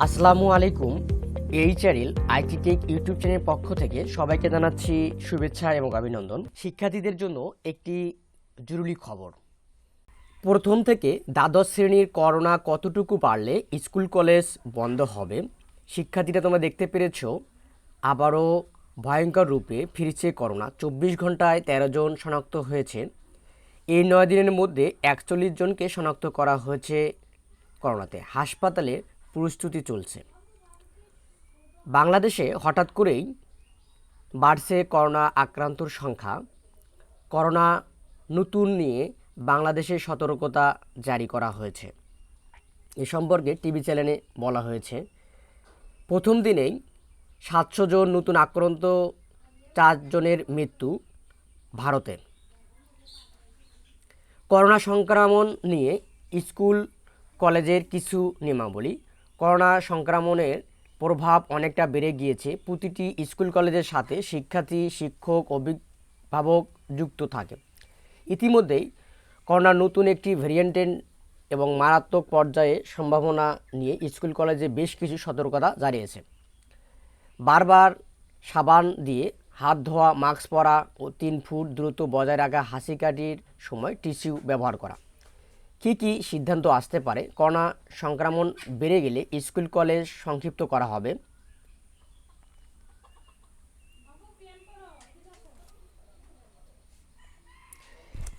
আসসালামু আলাইকুম। এই চ্যানেল আইটি টেক ইউটিউব চ্যানেলের পক্ষ থেকে সবাইকে জানাচ্ছি শুভেচ্ছা এবং অভিনন্দন। শিক্ষার্থীদের জন্য একটি জরুরি খবর। প্রথম থেকে দ্বাদশ শ্রেণির করোনা কতটুকু বাড়লে স্কুল কলেজ বন্ধ হবে? শিক্ষার্থীরা তোমরা দেখতে পেরেছ, আবারও ভয়ঙ্কর রূপে ফিরছে করোনা। চব্বিশ ঘন্টায় তেরো জন শনাক্ত হয়েছে। এই নয় দিনের মধ্যে একচল্লিশ জনকে শনাক্ত করা হয়েছে করোনাতে। হাসপাতালে প্রস্তুতি চলছে। বাংলাদেশে হঠাৎ করেই বাড়ছে করোনা আক্রান্তর সংখ্যা। করোনা নতুন নিয়ে বাংলাদেশে সতর্কতা জারি করা হয়েছে। এ সম্পর্কে টিভি চ্যানেলে বলা হয়েছে, প্রথম দিনেই সাতশো জন নতুন আক্রান্ত চারজনের মৃত্যু ভারতে। করোনা সংক্রমণ নিয়ে স্কুল, কলেজের কিছু নিয়মাবলী করোনা সংক্রমণের প্রভাব অনেকটা বেড়ে গিয়েছে। প্রতিটি স্কুল কলেজের সাথে শিক্ষার্থী, শিক্ষক, অভিভাবক যুক্ত থাকে। ইতিমধ্যেই করোনার নতুন একটি ভেরিয়েন্টের এবং মারাত্মক পর্যায়ে সম্ভাবনা নিয়ে স্কুল কলেজে বেশ কিছু সতর্কতা জারিয়েছে বারবার সাবান দিয়ে হাত ধোয়া, মাস্ক পরা ও তিন ফুট দ্রুত বজায় রাখা হাসি কাটির সময় টিস্যু ব্যবহার করা। কী কী সিদ্ধান্ত আসতে পারে? করোনা সংক্রমণ বেড়ে গেলে স্কুল, কলেজ সংক্ষিপ্ত করা হবে।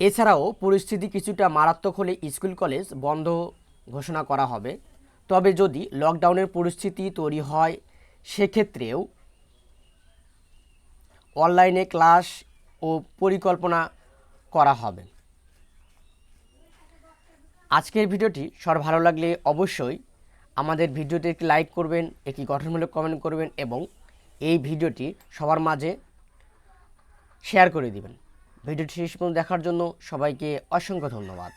এছাড়াও পরিস্থিতি কিছুটা মারাত্মক হলে স্কুল, কলেজ বন্ধ ঘোষণা করা হবে। তবে যদি লকডাউনের পরিস্থিতি তৈরি হয়, সেক্ষেত্রেও অনলাইনে ক্লাস ও পরিকল্পনা করা হবে। আজকের ভিডিওটি সবার ভালো লাগলে অবশ্যই আমাদের ভিডিওটি একটি লাইক করবেন, একটি গঠনমূলক কমেন্ট করবেন এবং এই ভিডিওটি সবার মাঝে শেয়ার করে দিবেন। ভিডিওটি শেষ পর্যন্ত দেখার জন্য সবাইকে অসংখ্য ধন্যবাদ।